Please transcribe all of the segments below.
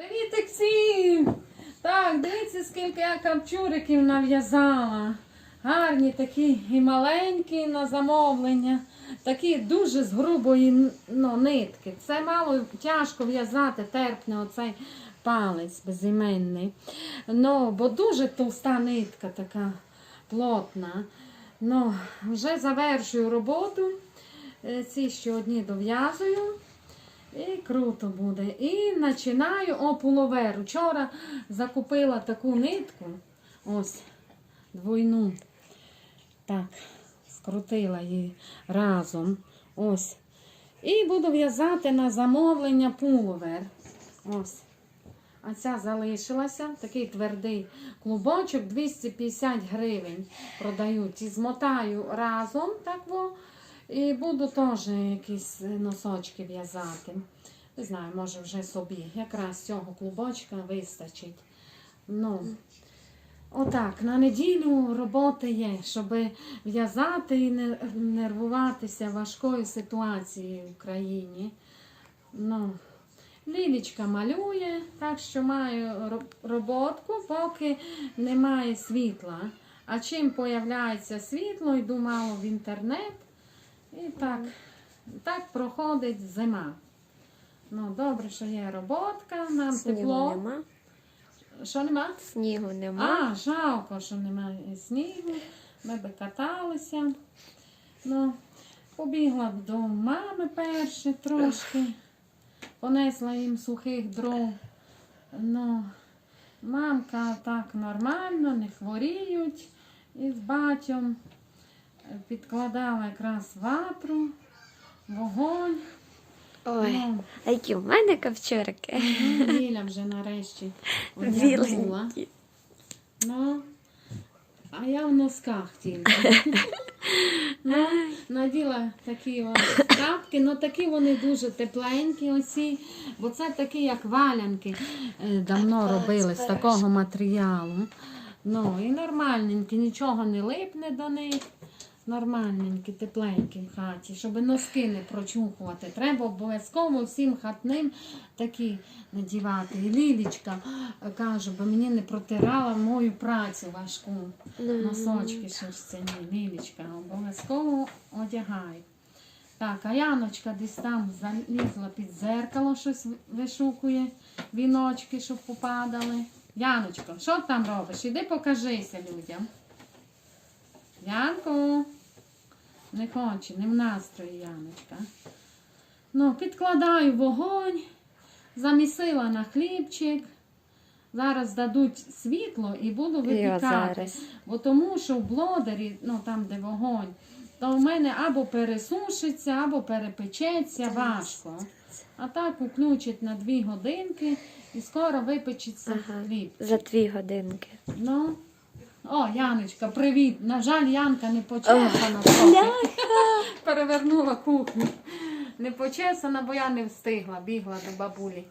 Привіт всім! Так, дивіться, скільки я капчуриків нав'язала. Гарні такі і маленькі на замовлення. Такі дуже з грубої ну, нитки. Це мало тяжко в'язати, терпне оцей палець безіменний. Ну, бо дуже товста нитка така плотна. Ну, вже завершую роботу. Е, Ці ще одні дов'язую. І круто буде. І починаю о пуловеру. Вчора закупила таку нитку. Ось, двойну. Так, скрутила її разом. Ось. І буду в'язати на замовлення пуловер. Ось. А ця залишилася. Такий твердий клубочок 250 гривень продають. І змотаю разом так во. І буду теж якісь носочки в'язати. Не знаю, може вже собі. Якраз цього клубочка вистачить. Ну, отак, на неділю роботи є, щоб в'язати і не нервуватися важкою ситуацією в країні. Ну, Лілічка малює, так що маю роботку, поки немає світла. А чим появляється світло, йду мало в інтернет. І так, так проходить зима. Ну, добре, що є роботка, нам Снігу тепло. нема. Що нема? Снігу нема. А, жалко, що немає снігу. Ми би каталися. Ну, побігла до мами перше трошки. Понесла їм сухих дров. Ну, мамка так нормально, не хворіють. І з батьком підкладала якраз ватру, вогонь. Ой, Ну, а які в мене кавчурики? ну, Ліля вже нарешті одягнула. Ну, а я в носках тільки. Ну, наділа такі ось тапки, ну такі вони дуже тепленькі оці, бо це такі, як валянки е, давно робили з такого матеріалу. Ну, і нормальненькі, нічого не липне до них. Нормальненькі, тепленькі в хаті, щоб носки не прочухувати. Треба обов'язково всім хатним такі надівати. І Лілічка е, каже, бо мені не протирала мою працю важку. Носочки шерстяні, Лілічка, обов'язково одягай. Так, а Яночка десь там залізла під зеркало, щось вишукує, віночки, щоб попадали. Яночко, що ти там робиш? Іди покажися людям. Янко. Не хоче, не в настрої Яночка. Ну, підкладаю вогонь, замісила на хлібчик. Зараз дадуть світло і буду випікати. Бо тому що в блодері, ну там, де вогонь, то в мене або пересушиться, або перепечеться важко. А так включить на дві годинки і скоро випечеться Ага. хліб. За дві годинки. Ну. О, Яночка, привіт. На жаль, Янка не почесана. Перевернула кухню. Не почесана, бо я не встигла, бігла до бабулі.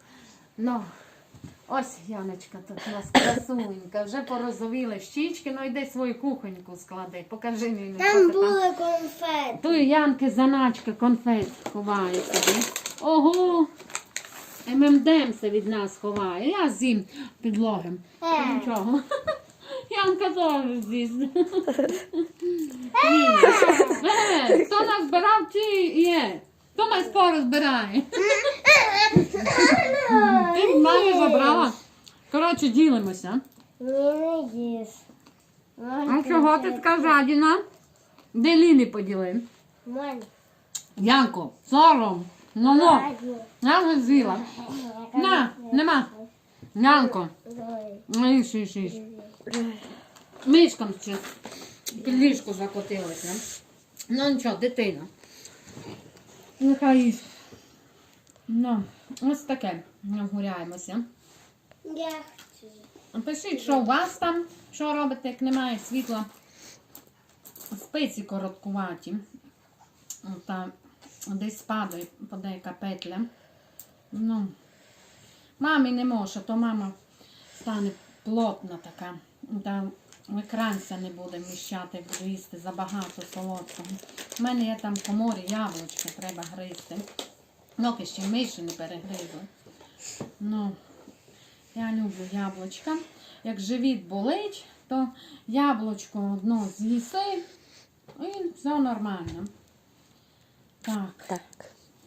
Ну, ось Яночка тут у нас красуненька. Вже порозовіли щічки, ну йди свою кухоньку склади. Покажи мені. Там були конфети. Ту Янки заначка конфет ховає собі. Ого! ММДМся від нас ховає. Я з'їм підлогим. Е. Нічого. Янка теж з'їсть. Е, Хто нас збирав, ті є. Хто нас скоро збирає? Ти в мене забрала. Коротше, ділимося. А чого ти така жадіна? Де Лілі поділи? Мене. Янко, сором. Ну ну. Я вже з'їла. На, нема. Янко. Ну, їж, їж, їж. Мишкам ще під ліжко закотилася. Ну нічого, дитина. Нехай їсть. Ну, ось таке. Нагуляємося. Пишіть, що у вас там, що робите, як немає світла. Спиці короткуваті. Та десь падає подейка петля. Ну, мамі не може, то мама стане плотна така. Та екранця не буде вміщати, як буду їсти забагато солодкого. У мене є там коморі яблучка, треба гризти. Доки ще миші не перегризу. Ну, Я люблю яблучка. Як живіт болить, то яблучко одно з'їси і все нормально. Так, Так.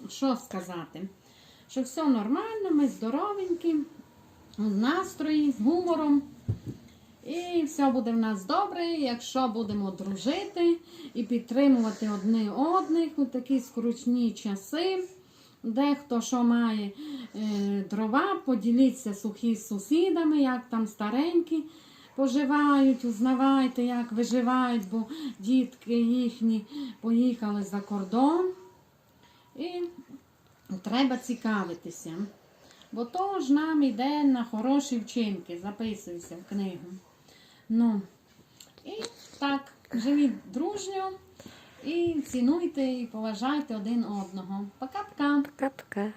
що сказати? Що все нормально, ми здоровенькі, з настрої, з гумором. І все буде в нас добре, якщо будемо дружити і підтримувати одне одних у такі скручні часи. Дехто що має е, дрова, поділіться сухі з сусідами, як там старенькі поживають, узнавайте, як виживають, бо дітки їхні поїхали за кордон. І треба цікавитися. Бо то ж нам йде на хороші вчинки, записуйся в книгу. Ну, і так, живіть дружньо і цінуйте і поважайте один одного. Пока-пока! Пока-пока.